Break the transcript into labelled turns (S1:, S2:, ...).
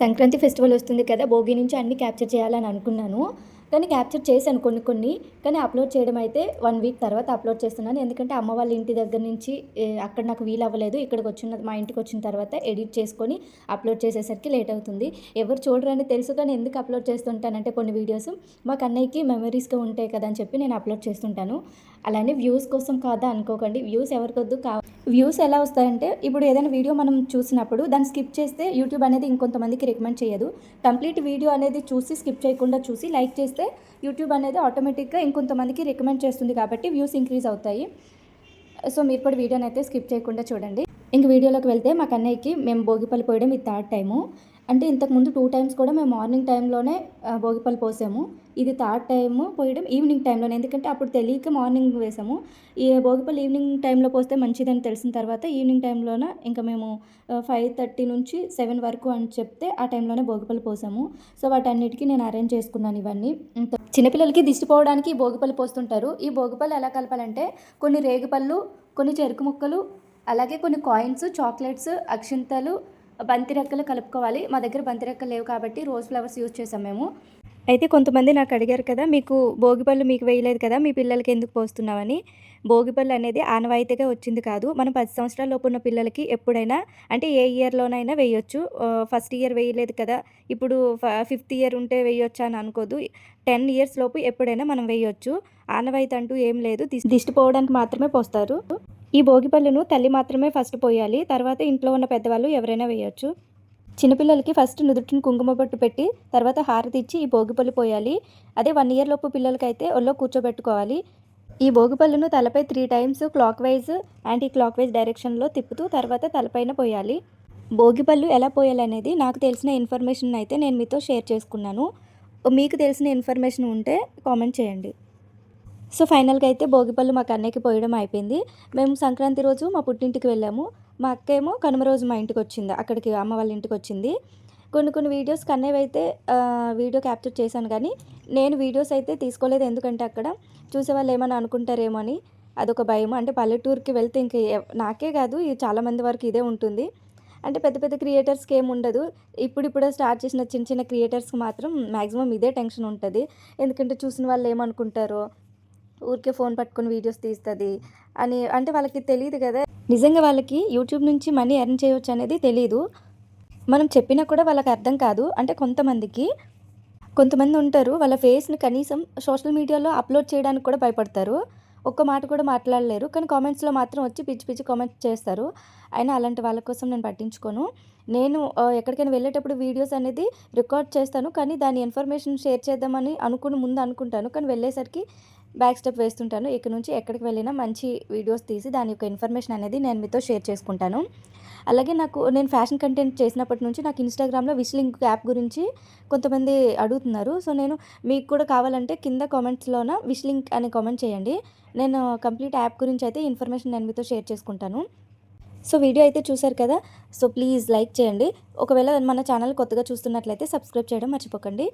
S1: Sankranti festival వస్తుంది కదా భోగి నుంచి అన్ని క్యాప్చర్ చేయాలని అనుకున్నాను. కానీ క్యాప్చర్ చేశాను కొన్ని కొన్ని కానీ అప్లోడ్ చేయడం అయితే వన్ వీక్ తర్వాత అప్లోడ్ చేస్తున్నాను. ఎందుకంటే అమ్మ వాళ్ళ ఇంటి దగ్గర నుంచి అక్కడ నాకు వీలు అవ్వలేదు. ఇక్కడికి వచ్చిన మా ఇంటికి వచ్చిన తర్వాత ఎడిట్ చేసుకొని అప్లోడ్ చేసేసరికి లేట్ అవుతుంది. ఎవరు చూడరని తెలుసు కానీ ఎందుకు అప్లోడ్ చేస్తుంటానంటే కొన్ని వీడియోస్ మాకు అన్నయ్యకి మెమరీస్గా ఉంటాయి కదా అని చెప్పి నేను అప్లోడ్ చేస్తుంటాను. అలానే వ్యూస్ కోసం కాదా అనుకోకండి. వ్యూస్ ఎవరికొద్దు కా వ్యూస్ ఎలా వస్తాయంటే ఇప్పుడు ఏదైనా వీడియో మనం చూసినప్పుడు దాన్ని స్కిప్ చేస్తే యూట్యూబ్ అనేది ఇంకొంతమందికి రికమెండ్ చేయదు. కంప్లీట్ వీడియో అనేది చూసి స్కిప్ చేయకుండా చూసి లైక్ చేస్తే యూట్యూబ్ అనేది ఆటోమేటిక్గా ఇంకొంతమందికి రికమెండ్ చేస్తుంది కాబట్టి వ్యూస్ ఇంక్రీజ్ అవుతాయి. సో మీరు కూడా వీడియోని అయితే స్కిప్ చేయకుండా చూడండి. ఇంక వీడియోలోకి వెళ్తే మా కన్నయ్యకి మేము భోగిపల్లి పోయడం ఇది థర్డ్ టైము. అంటే ఇంతకుముందు టూ టైమ్స్ కూడా మేము మార్నింగ్ టైంలోనే భోగిపల్లి పోసాము. ఇది థర్డ్ టైము పోయడం ఈవినింగ్ టైంలోనే ఎందుకంటే అప్పుడు తెలియక మార్నింగ్ వేసాము. ఈ భోగిపల్లి ఈవినింగ్ టైంలో పోస్తే మంచిదని తెలిసిన తర్వాత ఈవినింగ్ టైంలోన ఇంకా మేము ఫైవ్ థర్టీ నుంచి సెవెన్ వరకు అని చెప్తే ఆ టైంలోనే భోగిపల్లి పోసాము. సో వాటన్నిటికీ నేను అరేంజ్ చేసుకున్నాను ఇవన్నీ. చిన్నపిల్లలకి దిష్టిపోవడానికి ఈ భోగిపల్లి పోస్తుంటారు. ఈ భోగిపల్లి ఎలా కలపాలంటే కొన్ని రేగిపళ్ళు కొన్ని చెరుకు ముక్కలు అలాగే కొన్ని కాయిన్స్ చాక్లెట్స్ అక్షింతలు బంతి రెక్కలు కలుపుకోవాలి. మా దగ్గర బంతి రెక్కలు లేవు కాబట్టి రోజ్ ఫ్లవర్స్ యూజ్ చేసాం మేము. అయితే కొంతమంది నాకు అడిగారు కదా మీకు భోగిపళ్ళు మీకు వేయలేదు కదా మీ పిల్లలకి ఎందుకు పోస్తున్నామని భోగిపళ్ళు అనేది ఆనవాయితీగా వచ్చింది కాదు. మనం పది సంవత్సరాల లోపు ఉన్న పిల్లలకి ఎప్పుడైనా అంటే ఏ ఇయర్లోనైనా వేయొచ్చు. ఫస్ట్ ఇయర్ వేయలేదు కదా ఇప్పుడు ఫిఫ్త్ ఇయర్ ఉంటే వేయొచ్చు అని అనుకోదు. టెన్ ఇయర్స్ లోపు ఎప్పుడైనా మనం వేయొచ్చు. ఆనవాయితీ అంటూ ఏం లేదు. దిస్- దిష్టి పోవడానికి మాత్రమే పోస్తారు. ఈ భోగిపళ్ళును తల్లి మాత్రమే ఫస్ట్ పోయాలి. తర్వాత ఇంట్లో ఉన్న పెద్దవాళ్ళు ఎవరైనా వేయొచ్చు. చిన్నపిల్లలకి ఫస్ట్ నుదుటిని కుంకుమ పట్టు పెట్టి తర్వాత హారతి ఇచ్చి ఈ భోగిపళ్ళు పోయాలి. అదే వన్ ఇయర్ లోపు పిల్లలకైతే ఒళ్ళో కూర్చోబెట్టుకోవాలి. ఈ భోగిపళ్ళును తలపై three times clockwise anti clockwise డైరెక్షన్లో తిప్పుతూ తర్వాత తలపైన పోయాలి. భోగిపళ్ళు ఎలా పోయాలనేది నాకు తెలిసిన ఇన్ఫర్మేషన్ అయితే నేను మీతో షేర్ చేసుకున్నాను. మీకు తెలిసిన ఇన్ఫర్మేషన్ ఉంటే కామెంట్ చేయండి. సో ఫైనల్గా అయితే భోగిపళ్ళు మా అన్నయ్యకి పోయడం అయిపోయింది. మేము సంక్రాంతి రోజు మా పుట్టింటికి వెళ్ళాము. మా అక్క ఏమో కనుమ రోజు మా ఇంటికి వచ్చింది అక్కడికి అమ్మ వాళ్ళ ఇంటికి వచ్చింది కొన్ని కొన్ని వీడియోస్ కన్నయ్య అయితే వీడియో క్యాప్చర్ చేశాను కానీ నేను వీడియోస్ అయితే తీసుకోలేదు ఎందుకంటే అక్కడ చూసే వాళ్ళు ఏమైనా అనుకుంటారేమో అని అదొక భయం అంటే పల్లెటూరుకి వెళ్తే ఇంక నాకే కాదు ఇది చాలామంది వరకు ఇదే ఉంటుంది. అంటే పెద్ద పెద్ద క్రియేటర్స్కి ఏమి ఉండదు. ఇప్పుడిప్పుడే స్టార్ట్ చేసిన చిన్న చిన్న క్రియేటర్స్కి మాత్రం మ్యాక్సిమం ఇదే టెన్షన్ ఉంటుంది. ఎందుకంటే చూసిన వాళ్ళు ఏమనుకుంటారో ఊరికే ఫోన్ పట్టుకుని వీడియోస్ తీస్తుంది అని అంటే వాళ్ళకి తెలియదు కదా. నిజంగా వాళ్ళకి యూట్యూబ్ నుంచి మనీ ఎర్న్ చేయవచ్చు అనేది తెలియదు మనం చెప్పినా కూడా వాళ్ళకి అర్థం కాదు. అంటే కొంతమందికి కొంతమంది ఉంటారు వాళ్ళ ఫేస్ని కనీసం సోషల్ మీడియాలో అప్లోడ్ చేయడానికి కూడా భయపడతారు. ఒక్క మాట కూడా మాట్లాడలేరు. కానీ కామెంట్స్లో మాత్రం వచ్చి పిచ్చి పిచ్చి కామెంట్స్ చేస్తారు. అయినా అలాంటి వాళ్ళ కోసం నేను పట్టించుకోను. నేను ఎక్కడికైనా వెళ్ళేటప్పుడు వీడియోస్ అనేది రికార్డ్ చేస్తాను. కానీ దాని ఇన్ఫర్మేషన్ షేర్ చేద్దామని అనుకుని ముందు అనుకుంటాను. కానీ వెళ్ళేసరికి బ్యాక్ స్టెప్ వేస్తుంటాను. ఇక్కడ నుంచి ఎక్కడికి వెళ్ళినా మంచి వీడియోస్ తీసి దాని యొక్క ఇన్ఫర్మేషన్ అనేది నేను మీతో షేర్ చేసుకుంటాను. అలాగే నాకు నేను ఫ్యాషన్ కంటెంట్ చేసినప్పటి నుంచి నాకు ఇన్స్టాగ్రామ్లో విష్లింక్ యాప్ గురించి కొంతమంది అడుగుతున్నారు. సో నేను మీకు కూడా కావాలంటే కింద కామెంట్స్లోన విష్లింక్ అని కామెంట్ చేయండి. నేను కంప్లీట్ యాప్ గురించి అయితే ఇన్ఫర్మేషన్ నేను మీతో షేర్ చేసుకుంటాను. సో వీడియో అయితే చూశారు కదా? సో ప్లీజ్ లైక్ చేయండి. ఒకవేళ మన ఛానల్ కొత్తగా చూస్తున్నట్లయితే సబ్స్క్రైబ్ చేయడం మర్చిపోకండి.